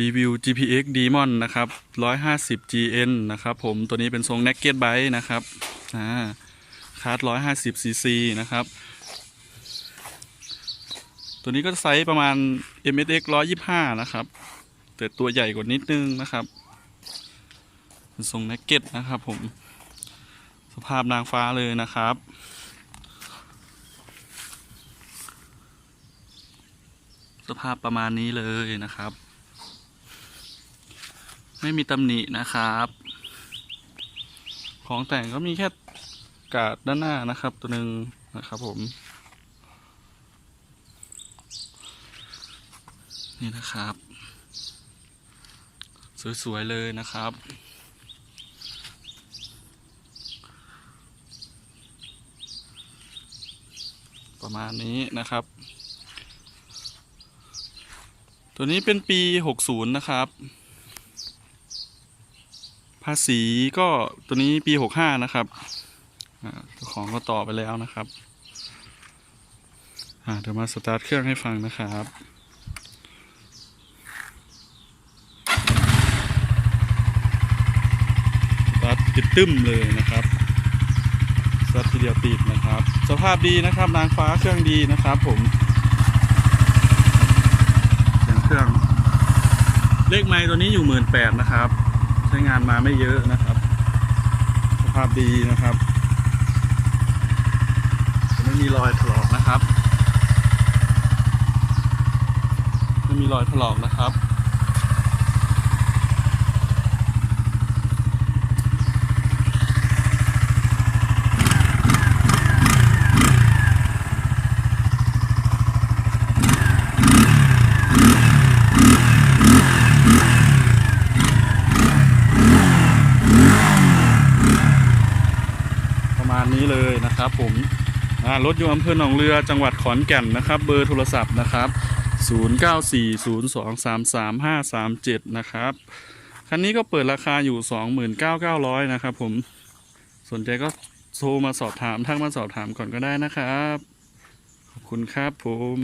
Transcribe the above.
รีวิว GPX Demon นะครับ 150 GN นะครับผมตัวนี้เป็นทรง Naked Bike นะครับอ่าคาร์ด150 cc นะครับ ตัวนี้ก็ไซส์ประมาณ MSX 125 นะครับ แต่ตัวใหญ่กว่านิดนึงนะครับ เป็นทรง Naked นะครับผม สภาพนางฟ้าเลยนะครับสภาพประมาณนี้เลยนะครับ ไม่มีตำหนินะครับ ของแต่งก็มีแค่กาดด้านหน้านะครับตัวหนึ่งนะครับผม นี่นะครับ สวย ๆ เลยนะครับ ประมาณนี้นะครับ ตัวนี้เป็นปี 60 นะครับาษีก็ตัวนี้ปี65นะครับของก็ต่อไปแล้วนะครับเดี๋ยวมาสตาร์ทเครื่องให้ฟังนะครับสตาร์ทติดตึ้มเลยนะครับสตาร์ททีเดียวติดนะครับ สภาพดีนะครับนางฟ้าเครื่องดีนะครับ ผมเสียงเครื่อง เลขไม้ตัวนี้อยู่หมื่นแปดนะครับ ใช้งานมาไม่เยอะนะครับ สภาพดีนะครับ ไม่มีรอยถลอกนะครับ ไม่มีรอยถลอกนะครับ นี้เลยนะครับผมรถอยู่อำเภอหนองเรือจังหวัดขอนแก่นนะครับ เบอร์โทรศัพท์นะครับ 0940233537 นะครับ คันนี้ก็เปิดราคาอยู่ 29,900 นะครับผมสนใจก็โทรมาสอบถามทักมาสอบถามก่อนก็ได้นะครับ ขอบคุณครับผม